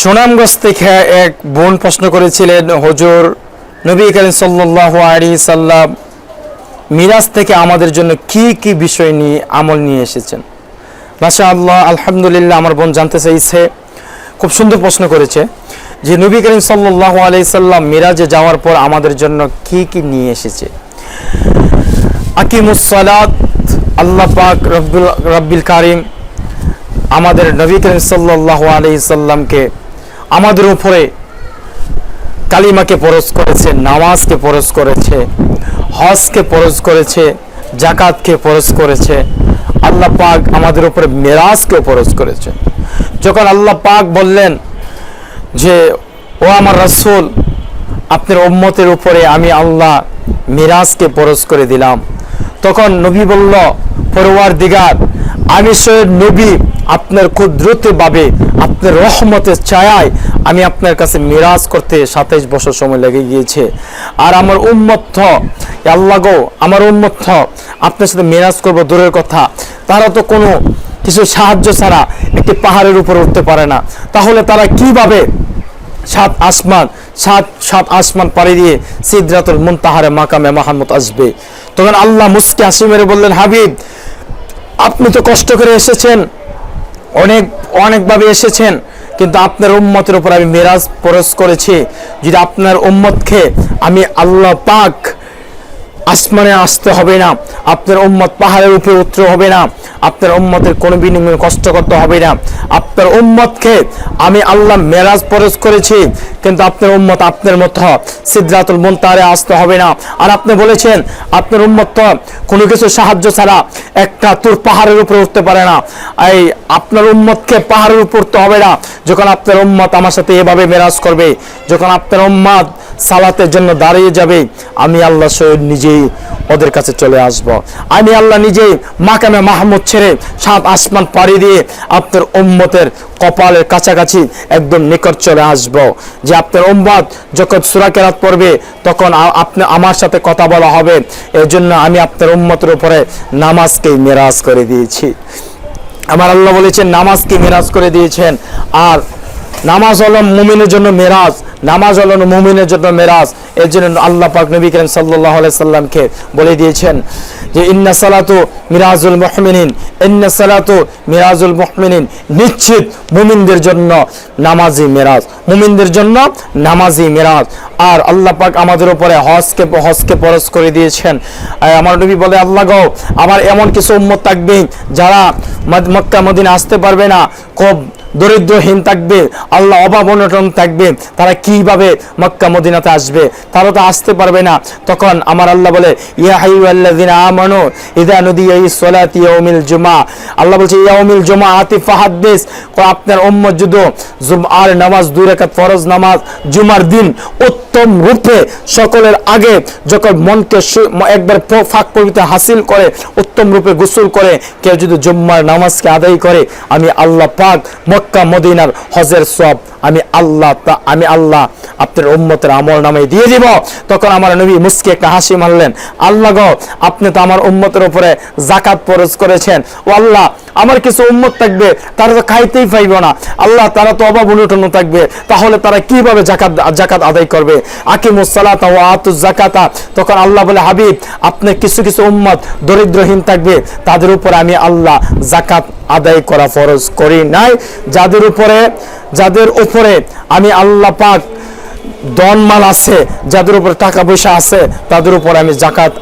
সুনামগঞ্জ থেকে এক বোন প্রশ্ন করেছিলেন, হজুর, নবী করিম সাল্লাহ আলী সাল্লাম মিরাজ থেকে আমাদের জন্য কি কি বিষয় নিয়ে আমল নিয়ে এসেছেন? মাসা আল্লাহ আলহামদুলিল্লাহ, আমার বোন জানতে চাইছে। খুব সুন্দর প্রশ্ন করেছে যে, নবী করিম সাল্লাহ আলি সাল্লাম মিরাজে যাওয়ার পর আমাদের জন্য কি কি নিয়ে এসেছে? আকিমুসলাত আল্লাহ পাক রব্বুল, রব্বিল কারিম আমাদের নবী করিম সাল্লাহ আলি সাল্লামকে আমাদের উপরে কালিমাকে পরশ করেছে, নামাজকে পরশ করেছে, হজকে পরশ করেছে জাকাতকে পরশ করেছে, আল্লাহ পাক আমাদের উপরে মেরাজকেও পরশ করেছে। যখন আল্লাহ পাক বললেন যে, ও আমার রাসূল, আপনার উম্মতের উপরে আমি আল্লাহ মিরাজকে পরশ করে দিলাম। তখন নবী বলল পরওয়ার দিগার আমি সৈয়দ নবী, আপনার ক্ষুদ্রতভাবে আপনার রহমতের ছায়ায় আমি আপনার কাছে মিরাজ করতে সাতাইশ বছর সময় লেগে গিয়েছে। আর আমার উন্মত্থ আল্লাহ গো, আমার উন্মত্থ আপনার সাথে মিরাজ করব দূরের কথা। তারা তো কোনো কিছু সাহায্য ছাড়া একটি পাহাড়ের উপর উঠতে পারে না। তাহলে তারা কীভাবে সাত আসমান, সাত সাত আসমান পাড়ি দিয়ে সিদ্রাতুল মুনতাহারে মাকামে মাহমুদ আসবে? তখন আল্লাহ মুসকে হাসি মেরে বললেন, হাবিব আপনি তো কষ্ট করে এসেছেন। অনেক, অনেকভাবে এসেছেন। কিন্তু আপনার উম্মতের উপর আমি মেরাজ পরশ করেছি। যদি আপনার উম্মতকে আমি আল্লাহ পাক আসমানে আসতে হবে না, আপনার উম্মত পাহাড়ের উপরে উত্তর হবে না আপনার উম্মতের কোনো বিনিময়ে কষ্ট করতে হবে না। আপনার উম্মতকে আমি আল্লাহ মেরাজ পরশ করেছি, কিন্তু আপনার উম্মত আপনার মতো সিদ্ধাতুল মুনতারে আসতে হবে না। আর আপনি বলেছেন, আপনার উম্মত তো কোনো কিছু সাহায্য ছাড়া একটা তোর পাহাড়ের উপরে উঠতে পারে না। এই আপনার উম্মতকে পাহাড়ের উপর উঠতে হবে না, যখন আপনার উম্মত আমার সাথে এভাবে মেরাজ করবে, যখন আপনার উম্মত সালাতের জন্য দাঁড়িয়ে যাবে, আমি আল্লাহ সৈয়দ নিজেই ওদের কাছে চলে আসব। আমি আল্লাহ নিজেই মাকামে মাহমুদ ছেড়ে সাত আসমান পাড়ি দিয়ে আপনার উম্মতের কপালের কাছাকাছি একদম নিকট চলে আসব। যে আপনার উম্মত যখন সুরা কেরাত পড়বে, তখন আপনি আমার সাথে কথা বলা হবে। এর জন্য আমি আপনার উম্মতের উপরে নামাজকেই মেরাজ করে দিয়েছি। আমার আল্লাহ বলেছেন, নামাজকে মেরাজ করে দিয়েছেন। আর নামাজ হলো মুমিনের জন্য মেরাজ, নামাজ হলো মুমিনের জন্য মেরাজ। এর জন্য আল্লাহ পাক নবী সাল্লাল্লাহু আলাইহি সাল্লামকে বলে দিয়েছেন যে, ইন্না সালাতু মিরাজুল মুহমিনিন, ইন্না সালাতু মিরাজুল মুহমিনিন। নিশ্চিত মুমিনদের জন্য নামাজি মেরাজ, মুমিনদের জন্য নামাজি মেরাজ। আর আল্লাহ পাক আমাদের উপরে হজকে হজকে পরশ করে দিয়েছেন। আমার নবী বলে, আল্লাহ গো, আমার এমন কিছু উম্মত থাকবে যারা মক্কা মদিনা আসতে পারবে না। খুব দরিদ্রহীন থাকবে, আল্লাহ অভাব অনটন থাকবে, তারা কীভাবে মক্কা, মদিনাতে আসবে? তারা তো আসতে পারবে না। তখন আমার আল্লাহ বলে ইয়াউমিল জুমআ। আল্লাহ বলছে, ইয়াউমিল জুমা আতি ফাহাদ্দিস আপনার উম্মত যদি জুমআর নামাজ, দুই ফরজ নামাজ, জুমার দিন উত্তম রূপে সকলের আগে যখন মনকে একবার ফাঁক পবিত্র হাসিল করে, উত্তম রূপে গোসল করে, কেউ যদি জুম্মার নামাজকে আদায় করে, আমি আল্লাহ পাক মক্কা, মদিনার হজের সব আমি আল্লাহ তা আমি আল্লাহ আপনার উম্মতের আমল নামে দিয়ে দিব। তখন আমার নবী মুস্কি একটা হাসি মারলেন আল্লাহ গো, আপনি তো আমার উম্মতের উপরে জাকাত ফরজ করেছেন। ও আল্লাহ, আমার কিছু উম্মত থাকবে, তারা তো খাইতেই পাইব না। আল্লাহ, তারা তো অভাব উন্নটন থাকবে, তাহলে তারা কীভাবে জাকাত জাকাত আদায় করবে? আকিমুস সালাতা ওয়া আতুজ জাকাতা তখন আল্লাহ বলে, হাবিব আপনার কিছু কিছু উম্মত দরিদ্রহীন থাকবে, তাদের উপরে আমি আল্লাহ জাকাত আদায় করা ফরজ করি নাই। যাদের উপরে যাদের উপরে আমি আল্লাহ পাক দনমাল আছে, যাদের উপর টাকা পয়সা আছে, তাদের উপর আমি জাকাত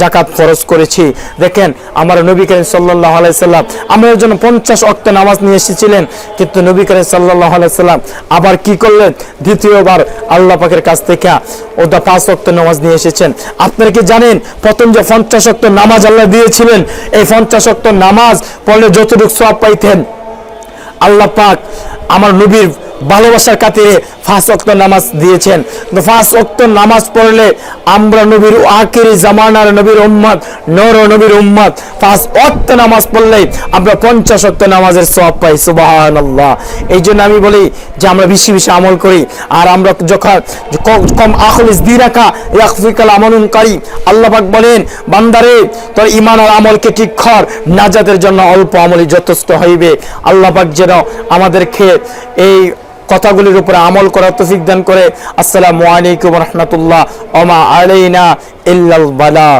জাকাত খরচ করেছি। দেখেন, আমার নবী করিম সাল্লাহ আলাইসাল্লাম আমাদের জন্য পঞ্চাশ অক্ট নামাজ নিয়ে এসেছিলেন, কিন্তু নবী করিম সাল্লাহ আলাইসাল্লাম আবার কি করলেন? দ্বিতীয়বার আল্লাহ পাকের কাছ থেকে ওটা পাঁচ অক্ট নামাজ নিয়ে এসেছেন। আপনারা কি জানেন, প্রথম যে পঞ্চাশ অক্ট নামাজ আল্লাহ দিয়েছিলেন, এই পঞ্চাশ অক্ট নামাজ পড়লে যতটুকু সব পাইতেন, আল্লাহ পাক আমার নবীর ভালোবাসার খাতিরে ফাঁস অক্ত নামাজ দিয়েছেন। ফাঁস অক্ত নামাজ পড়লে আমরা নবীর আখিরি জামানার নবীর উম্মত, নর নবীর উম্মত, ফাঁস অক্ত নামাজ পড়লে আমরা পঞ্চাশ অক্ত নামাজের সব পাই, সুবহানাল্লাহ। এই জন্য আমি বলি যে আমরা বেশি বেশি আমল করি, আর আমরা যখন কম- আখলিস দি রাখা, ইয়াকফিকাল আমলুনকারী আল্লাহ পাক বলেন, বান্দারে, তোর ইমান আর আমলকে ঠিক কর, নাজাতের জন্য অল্প আমলই যথেষ্ট হইবে। আল্লাহ পাক যেন আমাদেরকে এই কথাগুলির উপরে আমল করার তো দান করে। আসসালামু আলাইকুম রহমতুল্লাহ। ওমা আলাইনা ইল্লাল বালা।